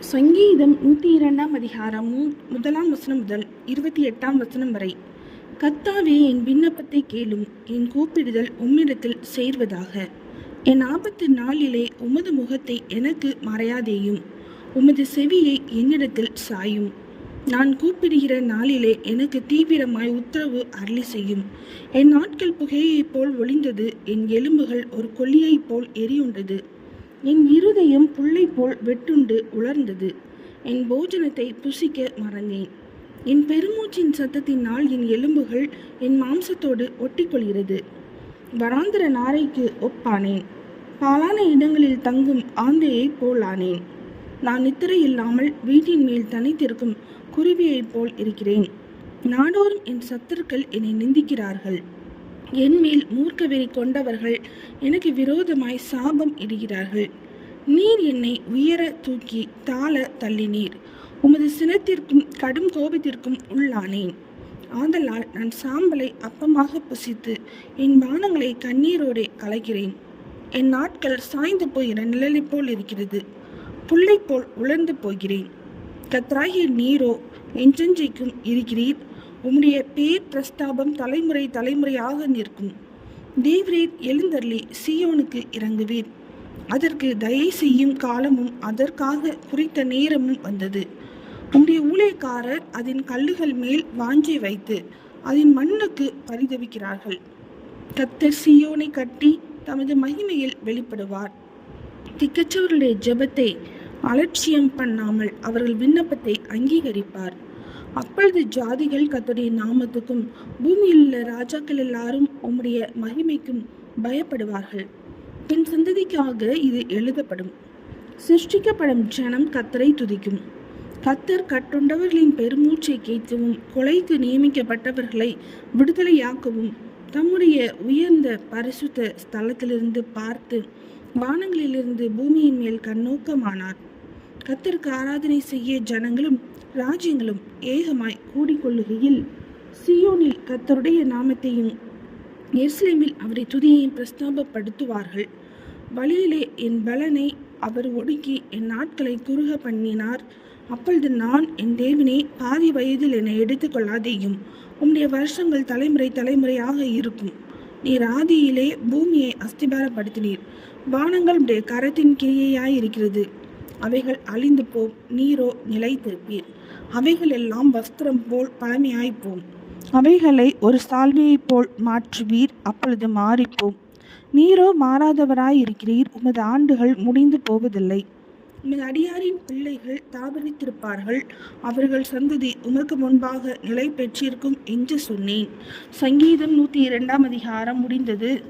சங்கீதம் நூற்றி இரண்டாம் அதிகாரம் முதலாம் வசனம் முதல் இருபத்தி எட்டாம் வசனம் வரை. கத்தாவே என் விண்ணப்பத்தை கேளும். என் கூப்பிடுதல் உம்மிடத்தில் சேர்வதாக. என் ஆபத்து நாளிலே உமது முகத்தை எனக்கு மறையாதேயும். உமது செவியை என்னிடத்தில் சாயும். நான் கூப்பிடுகிற நாளிலே எனக்கு தீவிரமாய் உத்தரவு அருளி செய்யும் என் நாட்கள் புகையைப் போல் ஒளிந்தது. என் எலும்புகள் ஒரு கொல்லியைப் போல் எரியுண்டது. என் இருதயம் புல்லை போல் வெட்டுண்டு உலர்ந்தது. என் போஜனத்தை புசிக்க மறந்தேன். என் பெருமூச்சின் சத்தத்தினால் என் எலும்புகள் என் மாம்சத்தோடு ஒட்டிக்கொள்கிறது. வராந்திர நாரைக்கு ஒப்பானேன். பாலான இடங்களில் தங்கும் ஆந்தையைப் போலானேன் நான் நித்திரை இல்லாமல் வீட்டின் மேல் தனித்திருக்கும் குருவியைப் போல் இருக்கிறேன். நாடோறும் என் சத்துருக்கள் என்னை நிந்திக்கிறார்கள். என்மேல் மூர்க்க வெறி கொண்டவர்கள் எனக்கு விரோதமாய் சாபம் இடுகிறார்கள். நீர் என்னை உயர தூக்கி தாழ தள்ளினீர். உமது சினத்திற்கும் கடும் கோபத்திற்கும் உள்ளானேன். ஆதலால் நான் சாம்பலை அப்பமாக புசித்து என் பானங்களை கண்ணீரோடே கலைக்கிறேன். என் நாட்கள் சாய்ந்து போகிற நிழலைப் போல் இருக்கிறது. புள்ளை போல் உலர்ந்து போகிறேன். கத்ராகிய நீரோ என்றென்றைக்கும் இருக்கிறீர். உம்முடைய பேர் பிரஸ்தாபம் தலைமுறை தலைமுறையாக நிற்கும். தேவரீர் எழுந்தருளி சியோனுக்கு இறங்குவீர். அதற்கு தயை செய்யும் காலமும் அதற்காக குறித்த நேரமும் வந்தது. உம்முடைய ஊழியக்காரர் அதன் கல்லுகள் மேல் வாஞ்சி வைத்து அதன் மண்ணுக்கு பரிதவிக்கிறார்கள். கத்தர் சியோனை கட்டி தமது மகிமையில் வெளிப்படுவார். திக்கச்சவர்களுடைய ஜெபத்தை அலட்சியம் பண்ணாமல் அவர்கள் விண்ணப்பத்தை அங்கீகரிப்பார். அப்பொழுது ஜாதிகள் கத்துடைய நாமத்துக்கும் பூமியில் உள்ள ராஜாக்கள் எல்லாரும் உம்முடைய மகிமைக்கும் பயப்படுவார்கள். பின் சந்ததிக்காக இது எழுதப்படும். சிருஷ்டிக்கப்படும் ஜனம் கத்தரை துதிக்கும். கத்தர் கட்டுண்டவர்களின் பெருமூச்சை கேட்கவும் கொலைக்கு நியமிக்கப்பட்டவர்களை விடுதலையாக்கவும் தம்முடைய உயர்ந்த பரிசுத்த ஸ்தலத்திலிருந்து பார்த்து வானங்களிலிருந்து பூமியின் மேல் கண்ணோக்கமானார். கத்தருக்கு ஆராதனை செய்ய ஜனங்களும் ராஜ்யங்களும் ஏகமாய் கூடிக்கொள்ளுகையில் சியோனில் கத்தருடைய நாமத்தையும் எருசலேமில் அவரை துதியையும் பிரஸ்தாபப்படுத்துவார்கள். வழியிலே என் பலனை அவர் ஒடுக்கி என் நாட்களை குறுக பண்ணினார். அப்பொழுது நான் என் தேவனே பாதி வயதில் என்னை எடுத்துக்கொள்ளாதேயும் உம்முடைய வருஷங்கள் தலைமுறை தலைமுறையாக இருக்கும். நீர் ஆதியிலே பூமியை அஸ்திபாரப்படுத்தினீர். வானங்கள் உடைய கரத்தின் கிரியையாய் இருக்கிறது அவைகள் அழிந்து போம் நீரோ நிலைத்திருப்பீர். அவைகள் எல்லாம் வஸ்திரம் போல் பழமையாய்ப்போம். அவைகளை ஒரு சால்வையைப் போல் மாற்றுவீர் அப்பொழுது மாறிப்போம். நீரோ மாறாதவராயிருக்கிறீர் உமது ஆண்டுகள் முடிந்து போவதில்லை. உமது அடியாரின் பிள்ளைகள் தாபரித்திருப்பார்கள் அவர்கள் சந்ததி உமக்கு முன்பாக நிலை பெற்றிருக்கும் என்று சொன்னேன். சங்கீதம் நூற்றி இரண்டாம் அதிகாரம் முடிந்தது.